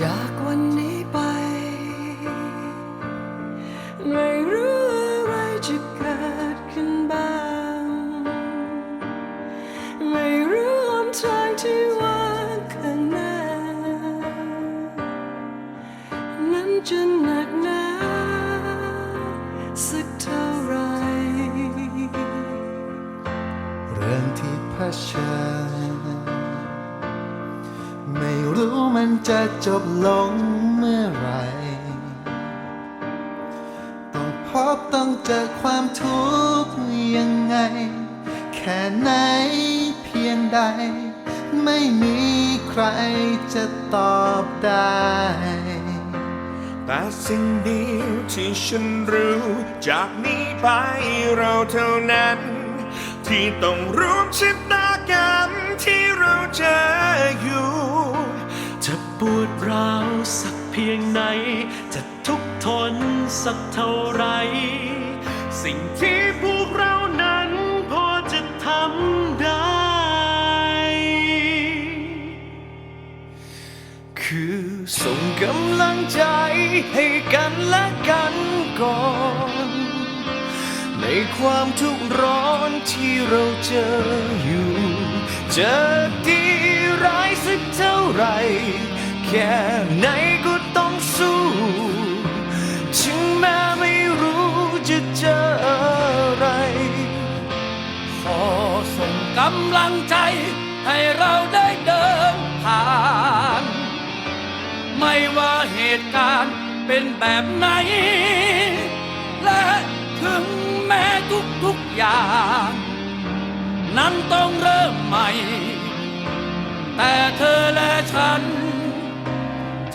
จากวันนี้ไป ไม่รู้อะไรจะเกิดขึ้นบ้าง ไม่รู้หนทางที่ว่างข้างหน้า นั้นจะหนักหนาสักเท่าไร เรื่องที่เผชิญ มันจะจบลงเมื่อไร ต้องพบต้องเจอความทุกข์ยังไง แค่ไหนเพียงใด ไม่มีใครจะตอบได้ แต่สิ่งเดียวที่ฉันรู้ จากนี้ไปเราเท่านั้น ที่ต้องร่วมชะตากรรมที่เราเจออยู่ ปวดร้าวสักเพียงไหน จะทุกทนสักเท่าไร สิ่งที่พวกเรานั้นพอจะทำได้ คือส่งกำลังใจให้กันและกันก่อน ในความทุกข์ร้อนที่เราเจออยู่ เจะดีร้ายสักเท่าไหรแค่ไหนก็ต้องสู้ ถึงแม้ไม่รู้จะเจออะไร ขอส่งกำลังใจ ให้เราได้เดินผ่าน ไม่ว่าเหตุการณ์เป็นแบบไหน และถึงแม้ทุกๆอย่าง นั้นต้องเริ่มใหม่ แต่เธอและ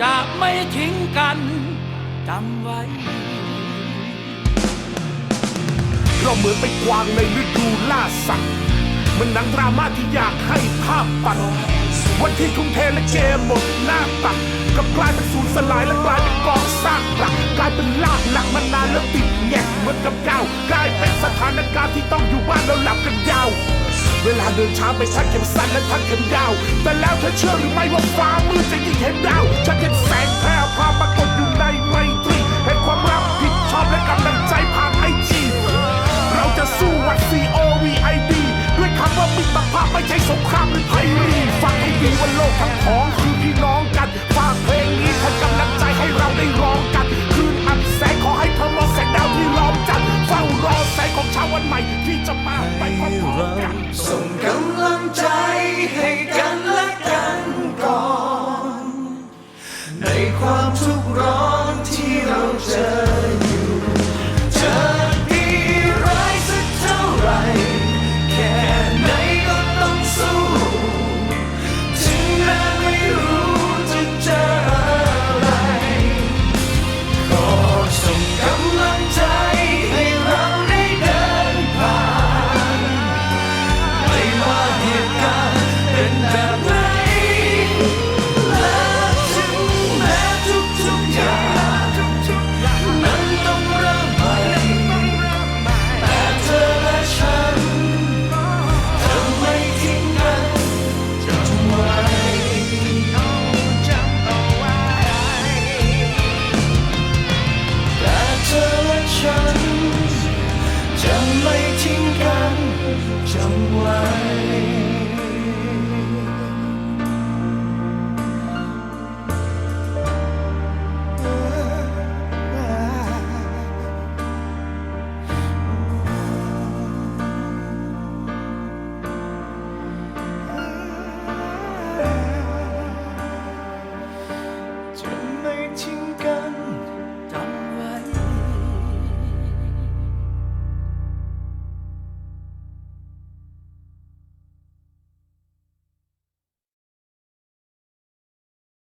จะไม่ทิ้งกันจำไว้ เราเหมือนไปกวางในฤดูล่าสัตว์มันหนังดราม่าที่อยากให้ภาพปัดวันที่ทุ่มเทและเจหมดหน้าตักกับกลายเป็นสูญสลายและกลายเป็นกองซากหลักกลายเป็นลากหลักมานานแล้วติดแงกเหมือนกับยาวกลายเป็นสถานการณ์ที่ต้องอยู่บ้านแล้วหลับกันยาว เวลาเดินช้าไปทักเข็มสั้นและทักเข็มยาว แต่แล้วเธอเชื่อหรือไม่ว่าฟ้ามืดจะยิ่งเห็นดาว